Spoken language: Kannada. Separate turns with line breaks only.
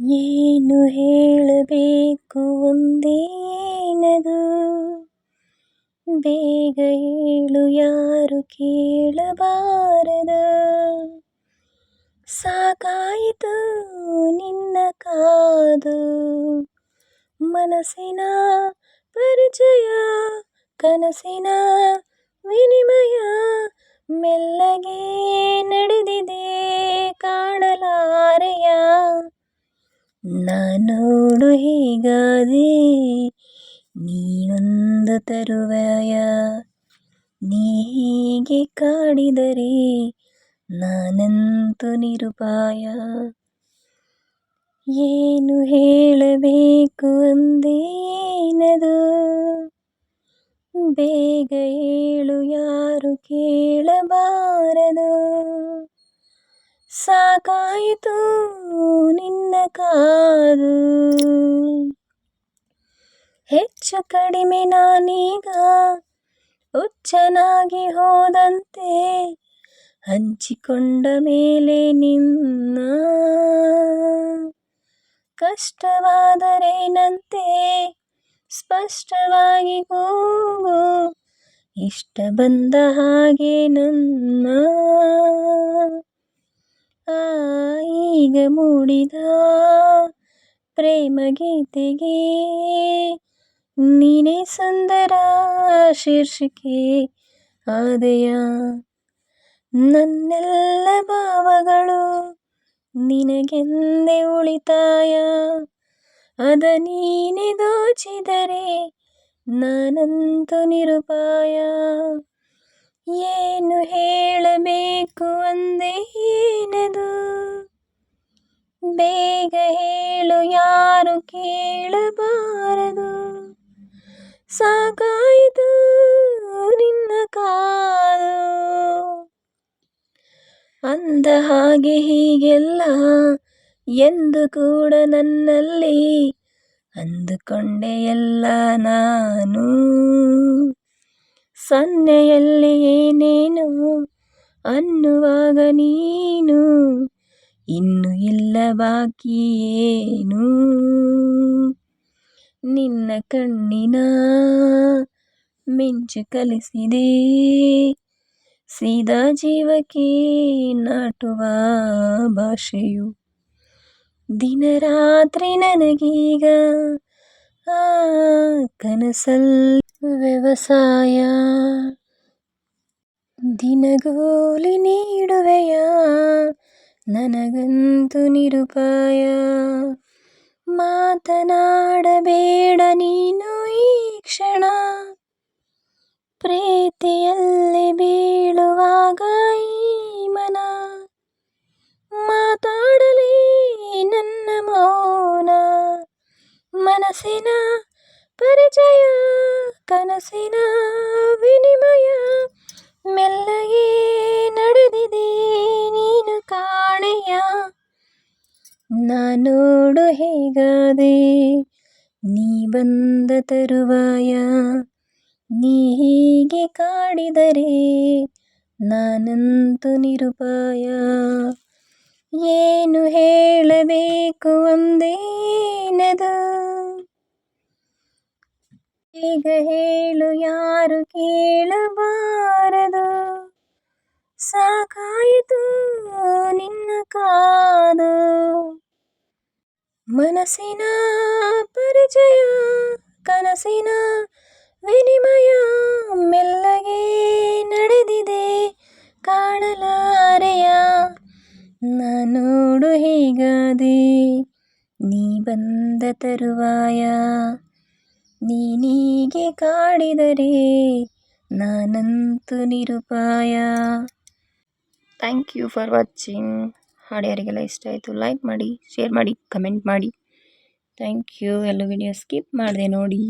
ಏನು ಹೇಳಬೇಕು ಒಂದೇನದು? ಬೇಗ ಹೇಳು, ಯಾರು ಕೇಳಬಾರದು? ಸಾಕಾಯಿತು ನಿನ್ನ ಕಾದು. ಮನಸ್ಸಿನ ಪರಿಚಯ, ಕನಸಿನ ವಿನಿಮಯ, ಮೆಲ್ಲಗೆ ನಾನೋಡು ಹೀಗಾದೆ ನೀನೊಂದು ತರುವಾಯ. ನೀ ಹೀಗೆ ಕಾಡಿದರೆ ನಾನಂತು ನಿರುಪಾಯ. ಏನು ಹೇಳಬೇಕು ಅಂದೇನದು? ಬೇಗ ಹೇಳು, ಯಾರು ಕೇಳಬಾರದು? ಸಾಕಾಯಿತು ನಿನ್ನ ಕಾದು. ಹೆಚ್ಚು ಕಡಿಮೆ ನಾನೀಗ ಹುಚ್ಚನಾಗಿ ಹೋದಂತೆ ಹಂಚಿಕೊಂಡ ಮೇಲೆ ನಿನ್ನ ಕಷ್ಟವಾದರೇನಂತೆ ಸ್ಪಷ್ಟವಾಗಿ ಕೂಗು. ಇಷ್ಟ ಬಂದ ಹಾಗೆ ನನ್ನ ಮೂಡಿದ ಪ್ರೇಮ ಗೀತೆಗೆ. ನೀನೇ ಸುಂದರ ಶೀರ್ಷಿಕೆ ಆದೆಯ. ನನ್ನೆಲ್ಲ ಭಾವಗಳು ನಿನಗೆಂದೇ ಉಳಿತಾಯ. ಅದ ನೀನೆ ದೋಚಿದರೆ ನಾನಂತೂ ನಿರುಪಾಯ. ಏನು ಹೇಳಬೇಕು ಅಂದೆ ಏನದು? ಬೇಗ ಹೇಳು, ಯಾರು ಕೇಳಬಾರದು. ಸಾಕಾಯಿತು ನಿನ್ನ ಕಾಲು. ಅಂದ ಹಾಗೆ ಹೀಗೆಲ್ಲ ಎಂದು ಕೂಡ ನನ್ನಲ್ಲಿ ಅಂದುಕೊಂಡೆ ಎಲ್ಲ ನಾನು. ಸನ್ನೆಯಲ್ಲಿ ಏನೇನು ಅನ್ನುವಾಗ ನೀನು ಇನ್ನು ಇಲ್ಲ ಬಾಕಿಯೇನು ನಿನ್ನ ಕಣ್ಣಿನ ಮಿಂಚು ಕಲಿಸಿದೆ. ಸೀದಾ ಜೀವಕ್ಕೆ ನಾಟುವ ಭಾಷೆಯು ದಿನ ರಾತ್ರಿ ನನಗೀಗ ಆ ಕನಸಲ್ ವ್ಯವಸಾಯ. ದಿನಗೂಲಿ ನೀಡುವೆಯ? ನನಗಂತೂ ನಿರುಪಾಯ ಮಾತನಾಡಬೇಡ ನೀನು ಈ ಕ್ಷಣ ಪ್ರೀತಿಯಲ್ಲಿ ಬೀಳುವಾಗ ಈ ಮನ ಮಾತಾಡಲಿ ನನ್ನ ಮೌನ ಮನಸ್ಸಿನ ಪರಿಚಯ ಕನಸಿನ ವಿನಿಮಯ ಮೆಲ್ಲಗೆ ನಡೆದಿದೆ ನೀನು ಕಾಣೆಯ ನಾನೋಡು ಹೇಗಾದೆ? ನೀ ಬಂದ ತರುವಾಯ? ನೀ ಹೀಗೆ ಕಾಡಿದರೆ ನಾನಂತೂ ನಿರುಪಾಯ? ಏನು ಹೇಳಬೇಕು ಒಂದೇನದು? ಈಗ ಹೇಳು, ಯಾರು ಕೇಳಬಾರದು ಮನಸ್ಸಿನ ಪರಿಚಯ, ಕನಸಿನ ವಿನಿಮಯ ಮೆಲ್ಲಗೆ ನಡೆದಿದೆ ಕಾಣಲಾರೆಯ. ನಾನೋಡು ಹೀಗಾದೆ, ನೀ ಬಂದ ತರುವಾಯ. ನೀನೀಗೆ ಕಾಡಿದರೆ ನಾನಂತೂ ನಿರುಪಾಯ. ಥ್ಯಾಂಕ್ ಯು ಫಾರ್ ವಾಚಿಂಗ್ ಹಾಡು ಯಾರಿಗೆಲ್ಲ ಇಷ್ಟ ಆಯಿತು ಲೈಕ್ ಮಾಡಿ ಶೇರ್ ಮಾಡಿ ಕಮೆಂಟ್ ಮಾಡಿ. ಥ್ಯಾಂಕ್ ಯು ಎಲ್ಲ ವಿಡಿಯೋ ಸ್ಕಿಪ್ ಮಾಡಿದೆ ನೋಡಿ.